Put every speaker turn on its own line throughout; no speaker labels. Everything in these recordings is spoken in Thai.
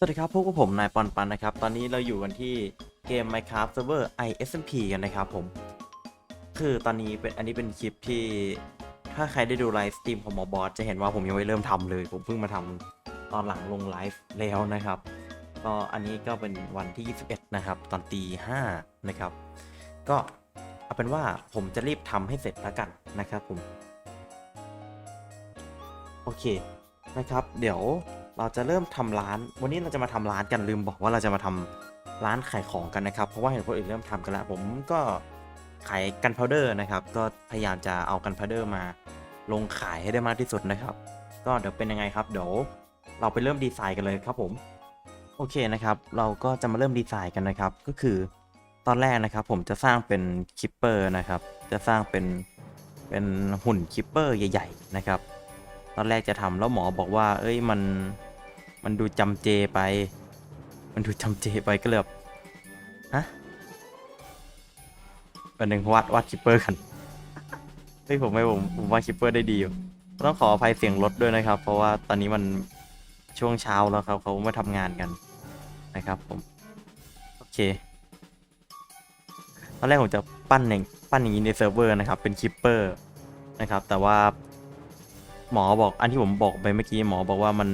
สวัสดีครับพวกบผมนายปอนปันนะครับ ตอนนี้เราอยู่กันที่เกม Minecraft Server ISMP กันนะครับผม คือตอนนี้เป็นอันนี้เป็นคลิปที่ถ้าใครได้ดูไลฟ์สตรีมของหมอบอสจะเห็นว่าผมยังไม่เริ่มทำเลย ผมเพิ่งมาทำตอนหลังลงไลฟ์แล้วนะครับ ก็อันนี้ก็เป็นวันที่ 21 นะครับ ตอนตีห้านะครับ ก็เอาเป็นว่าผมจะรีบทำให้เสร็จแล้วกันนะครับผม โอเคนะครับ เดี๋ยว เราจะเริ่มทำร้าน วันนี้เราจะมาทำร้านกันลืมบอกว่าเราจะมาทำร้านขายของกันนะครับ เพราะว่าเห็นคนอื่นเริ่มทำกันแล้ว ผมก็ขายกันพาวเดอร์นะครับ ก็พยายามจะเอากันพาวเดอร์มาลงขายให้ได้มากที่สุดนะครับ ก็เดี๋ยวเป็นยังไงครับ เดี๋ยวเราไปเริ่มดีไซน์กันเลยครับผม โอเคนะครับ เราก็จะมาเริ่มดีไซน์กันนะครับ ก็คือตอนแรกนะครับ ผมจะสร้างเป็นคิปเปอร์นะครับ จะสร้างเป็นเป็นหุ่นคิปเปอร์ใหญ่ ๆ นะครับ ตอนแรกจะทำแล้วหมอบอกว่า เอ้ยมัน มันดูจำเจไป มันดูจำเจไปก็เลยแบบฮะวันหนึ่งวาดวาดคิปเปอร์กันเฮ้ยผมไม่ผมผมวาดคิปเปอร์ได้ดีอยู่ต้องขออภัยเสียงรถด้วยนะครับ เพราะว่าตอนนี้มันช่วงเช้าแล้วครับเขาไม่ทำงานกันนะครับผมโอเคตอนแรกผมจะปั้นอย่างปั้นอย่างนี้ในเซิร์ฟเวอร์นะครับ เป็นคิปเปอร์นะครับ แต่ว่าหมอบอกอันที่ผมบอกไปเมื่อกี้หมอบอกว่ามัน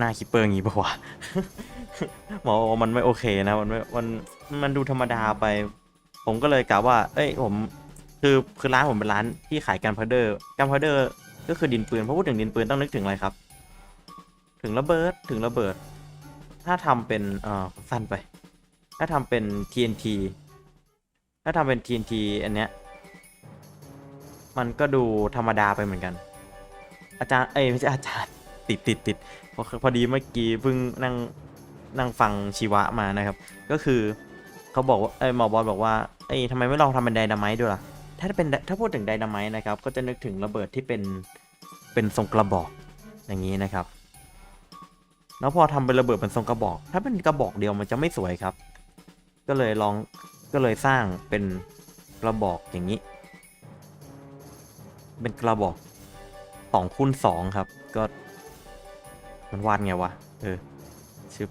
หน้าคิปเปอร์อย่างงี้ปะวะหมอบอกว่ามันไม่โอเคนะมันไม่มันมันดูธรรมดาไป ผมก็เลยกล่าวว่า เอ้ยผมคือคือร้านผมเป็นร้านที่ขายกันพาวเดอร์กันพาวเดอร์ก็คือดินปืนพอพูดถึงดินปืนต้องนึกถึงอะไรครับ ถึงระเบิดถึงระเบิด ถ้าทำเป็นเอ่อสั้นไป ถ้าทำเป็น TNT ถ้าทำเป็น TNT อันเนี้ยมันก็ดูธรรมดาไปเหมือนกัน อาจารย์เอ้ยไม่ใช่อาจารย์ ติดติดติดพอพอดีเมื่อกี้เพิ่งนั่งนั่งฟังชีวะมานะครับ ก็คือเขาบอกว่าเอ้หมอบอลบอกว่าเอ้ทำไมไม่ลองทำเป็นไดนาไมต์ด้วยล่ะ ถ้าเป็นถ้าพูดถึงไดนาไมต์นะครับ ก็จะนึกถึงระเบิดที่เป็นเป็นทรงกระบอกอย่างนี้นะครับ แล้วพอทำเป็นระเบิดเป็นทรงกระบอก ถ้าเป็นกระบอกเดียวมันจะไม่สวยครับ ก็เลยลองก็เลยสร้างเป็นกระบอกอย่างนี้ เป็นกระบอกสองคูณสองครับ ก็ มันวาดไงวะ เออ ชึบ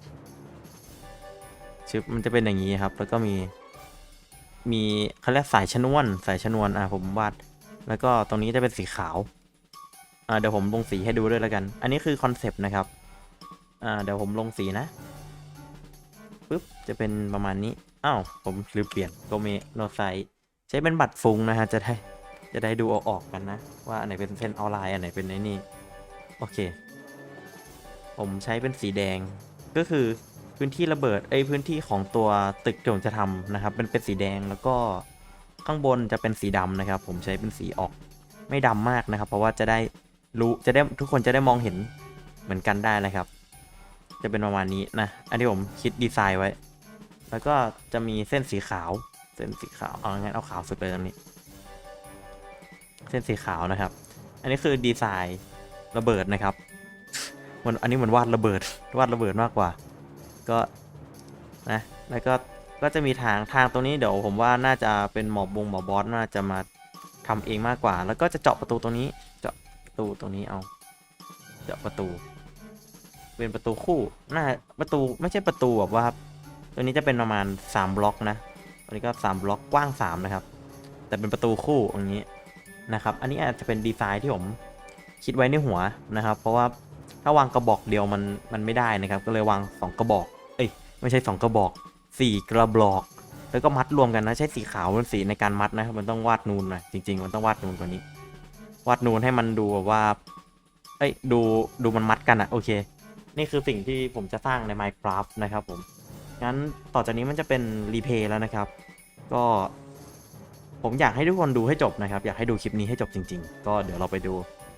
ชึบ มันจะเป็นอย่างนี้ครับ แล้วก็มี มีเขาเรียกสายชนวน สายชนวน อะผมวาด แล้วก็ตรงนี้จะเป็นสีขาว อ่าเดี๋ยวผมลงสีให้ดูด้วยแล้วกัน อันนี้คือคอนเซปต์นะครับ อ่าเดี๋ยวผมลงสีนะ ปึ๊บ จะเป็นประมาณนี้ อ้าว ผมลืมเปลี่ยนโกเมโนไซใช้เป็นบัตรฟุงนะฮะ จะได้ จะได้ดูเอาออกกันนะ ว่าอันไหนเป็นเส้นออนไลน์อันไหนเป็นไอ้นี่ โอเค ผมใช้เป็นสีแดง ก็คือพื้นที่ระเบิดไอ้พื้นที่ของตัวตึกที่ผมจะทำนะครับเป็นเป็นสีแดงแล้วก็ข้างบนจะเป็นสีดำนะครับ ผมใช้เป็นสีออกไม่ดำมากนะครับ เพราะว่าจะได้รู้จะได้ทุกคนจะได้มองเห็นเหมือนกันได้นะครับ จะเป็นประมาณนี้นะ อันที่ผมคิดดีไซน์ไว้ แล้วก็จะมีเส้นสีขาว เส้นสีขาวเอางั้นเอาขาวสุดเลยตรงนี้ เส้นสีขาวนะครับ อันนี้คือดีไซน์ระเบิดนะครับ มันอันนี้เหมือนวาดระเบิด วาดระเบิดมากกว่า ก็นะแล้วก็ก็จะมีทางทางตรงนี้เดี๋ยวผมว่าน่าจะเป็นหมอบงหมอบอสน่าจะมาทำเองมากกว่า แล้วก็จะเจาะประตูตรงนี้ เจาะประตูตรงนี้เอา เจาะประตู เป็นประตูคู่หน้าประตูไม่ใช่ประตูแบบว่าตัวนี้จะเป็นประมาณ 3 บล็อกนะตัวนี้ก็ 3 บล็อกกว้าง 3 นะครับ แต่เป็นประตูคู่อย่างนี้นะครับ อันนี้อาจจะเป็นดีไซน์ที่ผมคิดไว้ในหัวนะครับ เพราะว่า ถ้าวางกระบอกเดียวมันมันไม่ได้นะครับ ก็เลยวาง2กระบอก เอ้ยไม่ใช่ 2 กระบอก 4 กระบอก แล้วก็มัดรวมกันนะใช้สีขาวเป็นสีในการมัดนะครับมันต้องวาดนูนน่อยจริง ๆ มันต้องวาดนูนกว่านี้ วาดนูนให้มันดูแบบว่าเอ้ยดูดูมันมัดกันอะโอเค นี่คือสิ่งที่ผมจะสร้างใน Minecraft นะครับผมงั้นต่อจากนี้มันจะเป็นรีเพย์แล้วนะครับ ก็ผมอยากให้ทุกคนดูให้จบนะครับ อยากให้ดูคลิปนี้ให้จบจริง ๆ ก็เดี๋ยวเราไปดู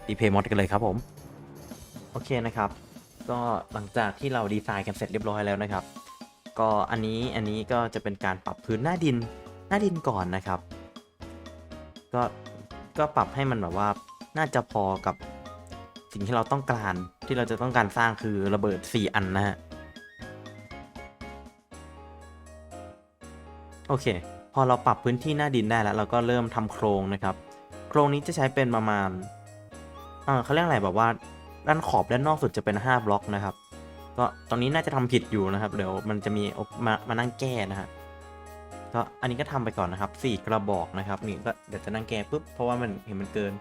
ดีเพย์มอดกันเลยครับผม โอเคนะครับ ก็หลังจากที่เราดีไซน์กันเสร็จเรียบร้อยแล้วนะครับ ก็อันนี้อันนี้ก็จะเป็นการปรับพื้นหน้าดินหน้าดินก่อนนะครับ ก็ก็ปรับให้มันแบบว่าน่าจะพอกับสิ่งที่เราต้องการที่เราจะต้องการสร้างคือระเบิด 4 อันนะฮะโอเค พอเราปรับพื้นที่หน้าดินได้แล้ว เราก็เริ่มทำโครงนะครับ โครงนี้จะใช้เป็นประมาณเออเขาเรียกอะไรแบบว่า ด้านขอบด้านนอกสุดจะเป็น 5 บล็อกนะครับ ก็ตอนนี้น่าจะทำผิดอยู่นะครับ เดี๋ยวมันจะมีมามานั่งแก้นะฮะก็อันนี้ก็ทำไปก่อนนะครับสี่กระบอกนะครับนี่ก็เดี๋ยวจะนั่งแก้ปุ๊บเพราะว่ามันเห็นมันเกิน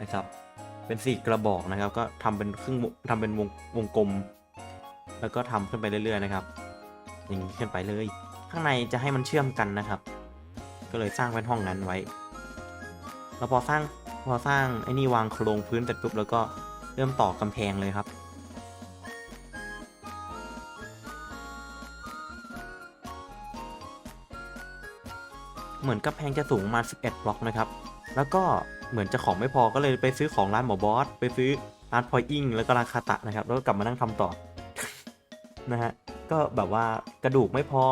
นะครับ เป็นสี่กระบอกนะครับ ก็ทำเป็นครึ่งวงทำเป็นวงวงกลม แล้วก็ทำขึ้นไปเรื่อยๆนะครับ อย่างนี้ขึ้นไปเลย ข้างในจะให้มันเชื่อมกันนะครับ ก็เลยสร้างเป็นห้องนั้นไว้ แล้วพอสร้างพอสร้างไอ้นี่วางโครงพื้นเสร็จปุ๊บแล้วก็ เริ่มต่อกำแพงเลยครับ เหมือนกำแพงจะสูงประมาณ11 บล็อกนะครับ แล้วก็เหมือนจะของไม่พอก็เลยไปซื้อของร้านหมอบอส ไปซื้อร้านพอยอิงแล้วก็ร้านคาตะนะครับ แล้วก็กลับมานั่งทำต่อ นะฮะ ก็แบบว่ากระดูกไม่พอ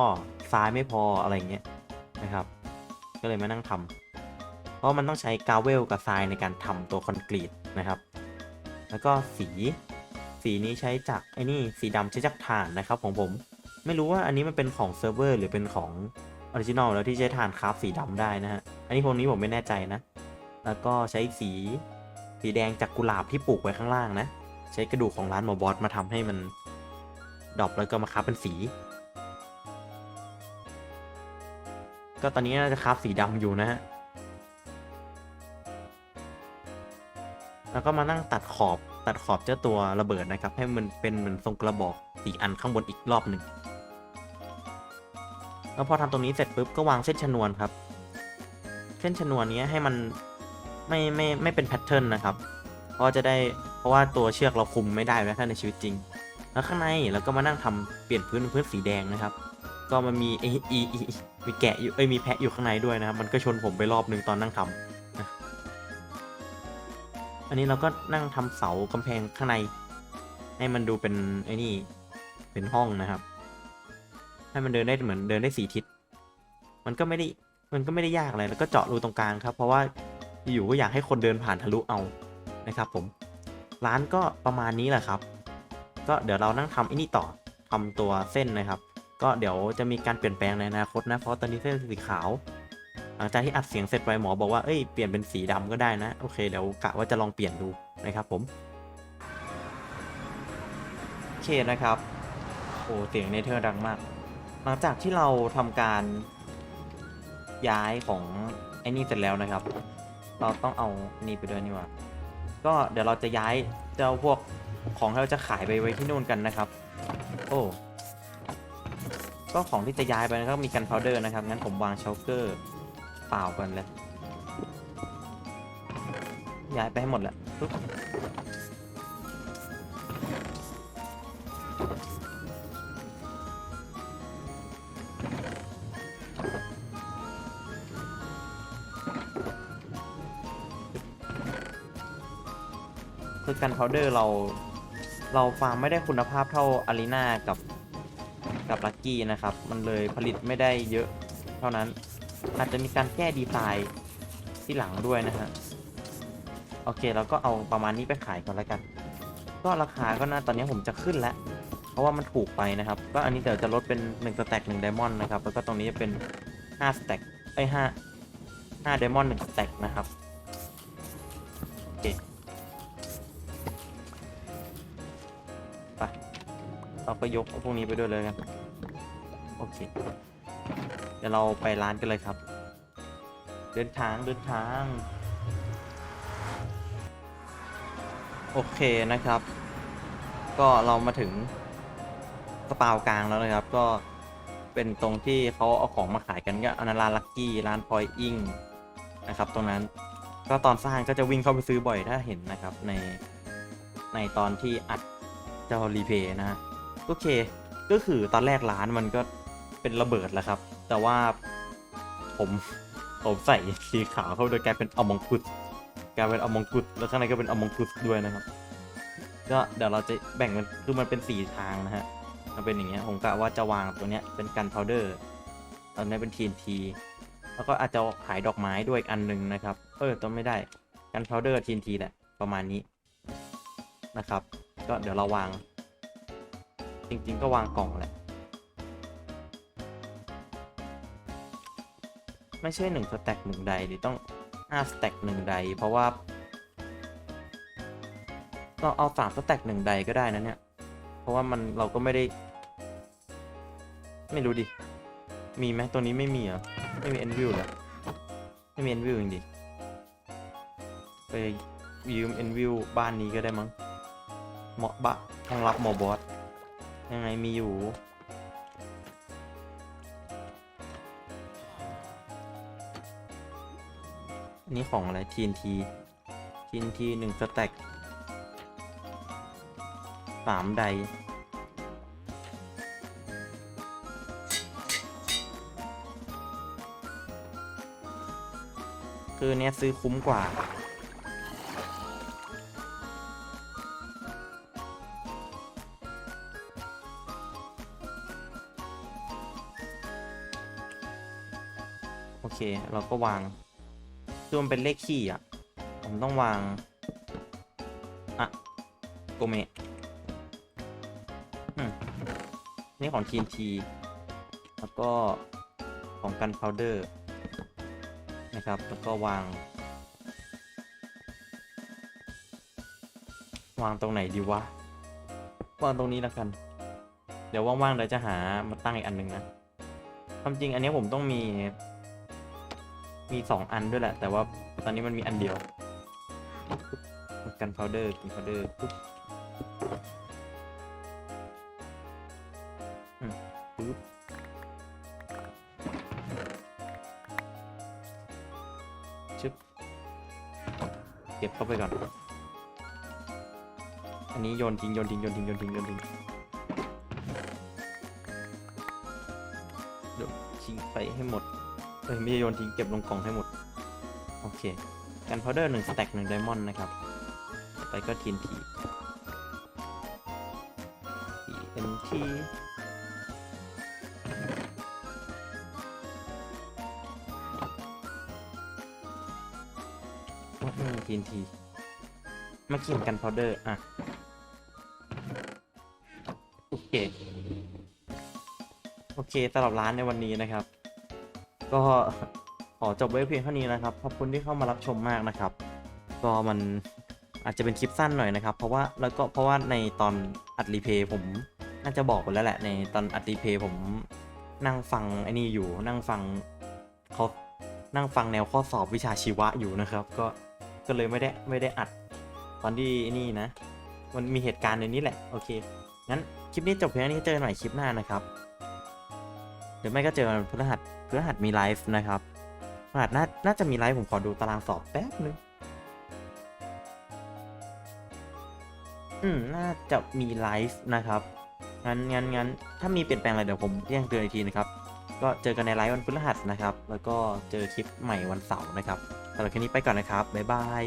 ทรายไม่พออะไรเงี้ยนะครับ ก็เลยมานั่งทำเพราะมันต้องใช้กาวเวลกับทรายในการทำตัวคอนกรีตนะครับ แล้วก็สี สีนี้ใช้จากไอ้นี่สีดำใช้จากถ่านนะครับของผม ไม่รู้ว่าอันนี้มันเป็นของเซิร์ฟเวอร์หรือเป็นของออริจินอลแล้วที่ใช้ถ่านคราฟสีดำได้นะฮะ อันนี้พวกนี้ผมไม่แน่ใจนะ แล้วก็ใช้สีสีแดงจากกุหลาบที่ปลูกไว้ข้างล่างนะ ใช้กระดูกของร้านหมอบอสมาทำให้มันดอปแล้วก็มาคราฟเป็นสี ก็ตอนนี้น่าจะคราฟสีดำอยู่นะฮะ ก็มานั่งตัดขอบตัดขอบเจ้าตัวระเบิดนะครับ ให้มันเป็นเหมือนทรงกระบอกสีอันข้างบนอีกรอบหนึ่งแล้วพอทำตรงนี้เสร็จปุ๊บก็วางเส้นชนวนครับ เส้นชนวนนี้ให้มันไม่ไม่ไม่เป็นแพทเทิร์นนะครับเพราะจะได้เพราะว่าตัวเชือกเราคุมไม่ได้แล้วถ้าในชีวิตจริง แล้วข้างในเราก็มานั่งทำเปลี่ยนพื้นพื้นสีแดงนะครับ ก็มันมีไออีอีมีแกะอยู่เอ้ยมีแพะอยู่ข้างในด้วยนะครับมันก็ชนผมไปรอบหนึ่งตอนนั่งทำนะ อันนี้เราก็นั่งทำเสากำแพงข้างใน ให้มันดูเป็นไอ้นี่เป็นห้องนะครับ ให้มันเดินได้เหมือนเดินได้สี่ทิศ มันก็ไม่ได้มันก็ไม่ได้ยากอะไรแล้วก็เจาะรูตรงกลางครับ เพราะว่าอยู่ก็อยากให้คนเดินผ่านทะลุเอานะครับผมร้านก็ประมาณนี้แหละครับ ก็เดี๋ยวเรานั่งทำไอ้นี่ต่อทำตัวเส้นนะครับ ก็เดี๋ยวจะมีการเปลี่ยนแปลงในอนาคตนะเพราะตอนนี้เส้นสีขาว หลังจากที่อัดเสียงเสร็จไปหมอบอกว่าเอ้ยเปลี่ยนเป็นสีดำก็ได้นะ โอเคเดี๋ยวกะว่าจะลองเปลี่ยนดูนะครับผมโอเคนะครับโอ้เสียงเนเธอร์ดังมาก หลังจากที่เราทำการย้ายของไอ้นี่เสร็จแล้วนะครับ เราต้องเอานี่ไปด้วยนี่ว่าก็เดี๋ยวเราจะย้ายเจ้าพวกของที่เราจะขายไปไว้ที่นู่นกันนะครับ โอ้ก็ของที่จะย้ายไปนะครับมีกันพาวเดอร์นะครับงั้นผมวางเชลเกอร์ เปล่ากันเลย ย้ายไปให้หมดแหละปึ๊บคือกันพาวเดอร์เรา เราฟาร์มไม่ได้คุณภาพเท่าอารีนากับ กับลักกี้นะครับ มันเลยผลิตไม่ได้เยอะเท่านั้น อาจจะมีการแก้ดีไซน์ที่หลังด้วยนะฮะ โอเคเราก็เอาประมาณนี้ไปขายก่อนแล้วกัน ก็ราคาก็น่าตอนนี้ผมจะขึ้นแล้ว เพราะว่ามันถูกไปนะครับ ก็อันนี้เดี๋ยวจะลดเป็น1สแต็ก1ไดมอนด์นะครับ แล้วก็ตรงนี้จะเป็น5สแต็กไอ้ย5 5ไดมอนด์1สแต็กนะครับโอเคไปเราก็ยกพวกนี้ไปด้วยเลยกันโอเค ดี๋ยวเราไปร้านกันเลยครับ เดินทางเดินทาง โอเคนะครับ ก็เรามาถึงสปากลางแล้วนะครับ ก็เป็นตรงที่เขาเอาของมาขายกันก็อันนั้นร้านลักกี้ร้านพอยอิงนะครับ ตรงนั้นก็ตอนสร้างก็จะวิ่งเข้าไปซื้อบ่อยถ้าเห็นนะครับในในตอนที่อัดเจ้ารีเพย์นะโอเค ก็คือตอนแรกร้านมันก็ เป็นระเบิดแล้วครับ แต่ว่าผมผมใส่สีขาวเข้าโดยกลายเป็นอมองกุดกลายเป็นอมองกุดแล้วข้างในก็เป็นอมองกุดด้วยนะครับ ก็เดี๋ยวเราจะแบ่งมันคือมันเป็นสี่ทางนะฮะมันเป็นอย่างเงี้ยผมกะว่าจะวางตัวเนี้ยเป็นกันพาวเดอร์ตอนนี้เป็น TNT แล้วก็อาจจะขายดอกไม้ด้วยอันหนึงนะครับ เออต้องไม่ได้กันพาวเดอร์ TNT แหละประมาณนี้นะครับ ก็เดี๋ยวเราวาง จริง ๆ ก็วางกล่องแหละ ไม่ใช่หนึ่งสแต็กหนึ่งใดหรือต้องห้าสแต็กหนึ่งใด เพราะว่าเราเอาสามสแต็กหนึ่งใดก็ได้นะเนี่ย เพราะว่ามันเราก็ไม่ได้ ไม่รู้ดิ มีไหมตัวนี้ไม่มีเหรอ ไม่มีเอ็นวิวเหรอไม่มีเอ็นวิวจริงดิ ไปยืมเอ็นวิวบ้านนี้ก็ได้มั้งเหมาะบะห้องรับหมอบอสยังไงมีอยู่ นนี้ของอะไร TNT TNT หนึ่งสแต็กสามไดคือเนี้ยซื้อคุ้มกว่าโอเค เราก็วาง คือมันเป็นเลขขี้อะ ผมต้องวาง อะโกเมะอืมนี่ของ TNT แล้วก็ของกันพาวเดอร์นะครับ แล้วก็วาง วางตรงไหนดีวะ วางตรงนี้แล้วกัน เดี๋ยวว่างๆเดี๋ยวจะหามาตั้งอีกอันหนึ่งนะความจริงอันนี้ผมต้องมี มีสองอันด้วยแหละ แต่ว่าตอนนี้มันมีอันเดียว กันพาวเดอร์กันพาวเดอร์ปุ๊บปุ๊บชึบเก็บเข้าไปก่อน อันนี้โยนทิ้งโยนทิ้งโยนทิ้งโยนทิ้งโยนทิ้งเดี๋ยวทิ้งไปให้หมด เอ้ยไม่ใช่โยนทิ้งเก็บลงกล่องให้หมด โอเค กันพาวเดอร์หนึ่งสแต็กหนึ่งไดมอนด์นะครับ ไปก็ทีนทีทีเอ็นทีทีนทีมากินกันพาวเดอร์ อะ โอเค โอเคสำหรับร้านในวันนี้นะครับ ก็ขอจบไว้เพียงเท่านี้นะครับ ขอบคุณที่เข้ามารับชมมากนะครับ ก็มันอาจจะเป็นคลิปสั้นหน่อยนะครับ เพราะว่าแล้วก็เพราะว่าในตอนอัดรีเพย์ผมน่าจะบอกไปแล้วแหละในตอนอัดรีเพย์ผมนั่งฟังไอ้นี่อยู่นั่งฟังเขานั่งฟังแนวข้อสอบวิชาชีวะอยู่นะครับ ก็ก็เลยไม่ได้ไม่ได้อัดตอนที่นี่นะ มันมีเหตุการณ์ในนี้แหละ โอเค งั้น คลิปนี้จบเพียงเท่านี้เจอกันใหม่คลิปหน้านะครับ เดี๋ยวไม่ก็เจอพฤหัสพฤหัสมีไลฟ์นะครับพฤหัสน่าน่าจะมีไลฟ์ผมขอดูตารางสอบแป๊บนึงอืมน่าจะมีไลฟ์นะครับงั้นงั้นงั้นถ้ามีเปลี่ยนแปลงอะไรเดี๋ยวผมแจ้งเตือนอีกทีนะครับก็เจอกันในไลฟ์วันพฤหัสนะครับ แล้วก็เจอคลิปใหม่วันเสาร์นะครับสำหรับคลิปนี้ไปก่อนนะครับบ๊ายบาย